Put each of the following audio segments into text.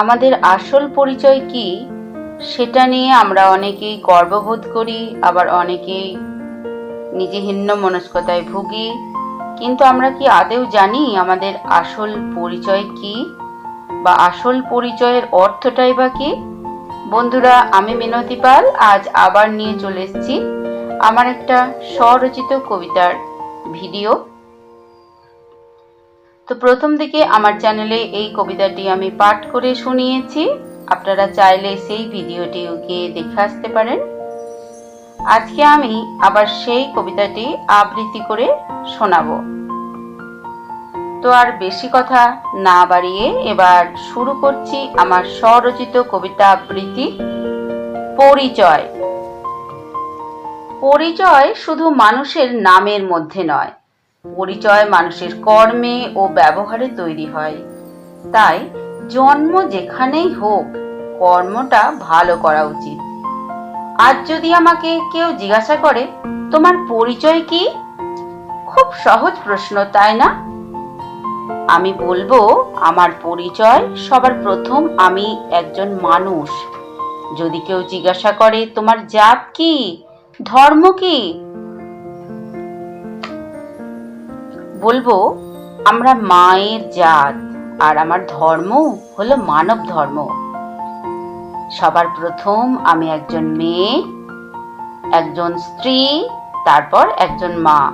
আমাদের আসল পরিচয় কি, সেটা নিয়ে আমরা অনেকেই গর্ববোধ করি, আবার অনেকেই নিজে হিন্ন মনস্কতায় ভুগি। কিন্তু আমরা কি আদেও জানি আমাদের আসল পরিচয় কি? বা আসল পরিচয়ের অর্থটাই বা কি? বন্ধুরা, আমি মিনতি পাল, আজ আবার নিয়ে চলে এসেছি আমার একটা স্বরচিত কবিতার ভিডিও। তো প্রথম দিকে আমার চ্যানেলে এই কবিতাটি আমি পাঠ করে শুনিয়েছি। আপনারা চাইলে সেই ভিডিওটিও গিয়ে দেখে আসতে পারেন। আজকে আমি আবার সেই কবিতাটি আবৃত্তি করে শোনাবো। তো আর বেশি কথা না বাড়িয়ে এবার শুরু করছি আমার স্বরচিত কবিতা আবৃত্তি, পরিচয়। পরিচয় শুধু মানুষের নামের মধ্যে নয় পরিচয় মানুষের কর্মে ও ব্যবহারে তৈরি হয়। তাই জন্ম যেখানেই হোক, কর্মটা ভালো করা উচিত। আজ যদি আমাকে কেউ জিজ্ঞাসা করে, তোমার পরিচয় কি? খুব সহজ প্রশ্ন, তাই না? আমি বলব, আমার পরিচয় সবার প্রথম আমি একজন মানুষ। যদি কেউ জিজ্ঞাসা করে, তোমার জাত কি? ধর্ম কি? বলব, আমরা মায়ের জাত আর আমার ধর্ম হলো মানব ধর্ম। সবার প্রথম আমি একজন মেয়ে, একজন স্ত্রী, তারপর একজন মা।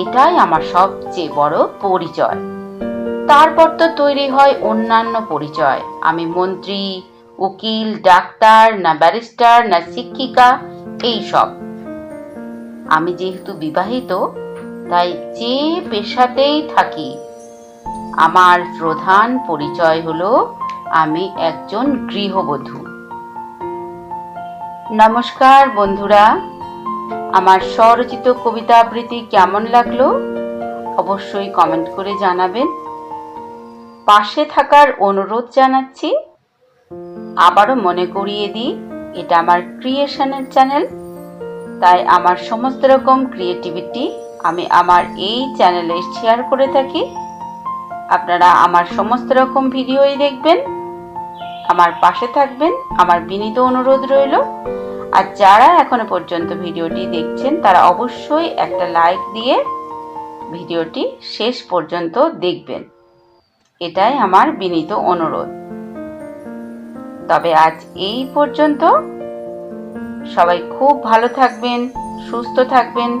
এটাই আমার সবচেয়ে বড় পরিচয়। তারপর তো তৈরি হয় অন্যান্য পরিচয়। আমি মন্ত্রী, উকিল, ডাক্তার, না ব্যারিস্টার, না শিক্ষিকা এই সব আমি যেহেতু বিবাহিত তাই যে পেশাতেই থাকি, আমার প্রধান পরিচয় হলো আমি একজন গৃহবধূ। নমস্কার বন্ধুরা, আমার স্বরচিত কবিতা আবৃত্তি কেমন লাগল অবশ্যই কমেন্ট করে জানাবেন। পাশে থাকার অনুরোধ জানাচ্ছি, আবারও মনে করিয়ে দিই, এটা আমার ক্রিয়েশনের চ্যানেল তাই আমার সমস্ত রকম ক্রিয়েটিভিটি আমি আমার এই চ্যানেলে শেয়ার করে থাকি। আপনারা আমার সমস্ত রকম ভিডিওই দেখবেন। আমার পাশে থাকবেন, আমার বিনীত অনুরোধ রইল। আর যারা এখনও পর্যন্ত ভিডিওটি দেখছেন, তারা অবশ্যই একটা লাইক দিয়ে ভিডিওটি শেষ পর্যন্ত দেখবেন। এটাই আমার বিনীত অনুরোধ। তবে আজ এই পর্যন্ত সবাই খুব ভালো থাকবেন, সুস্থ থাকবেন।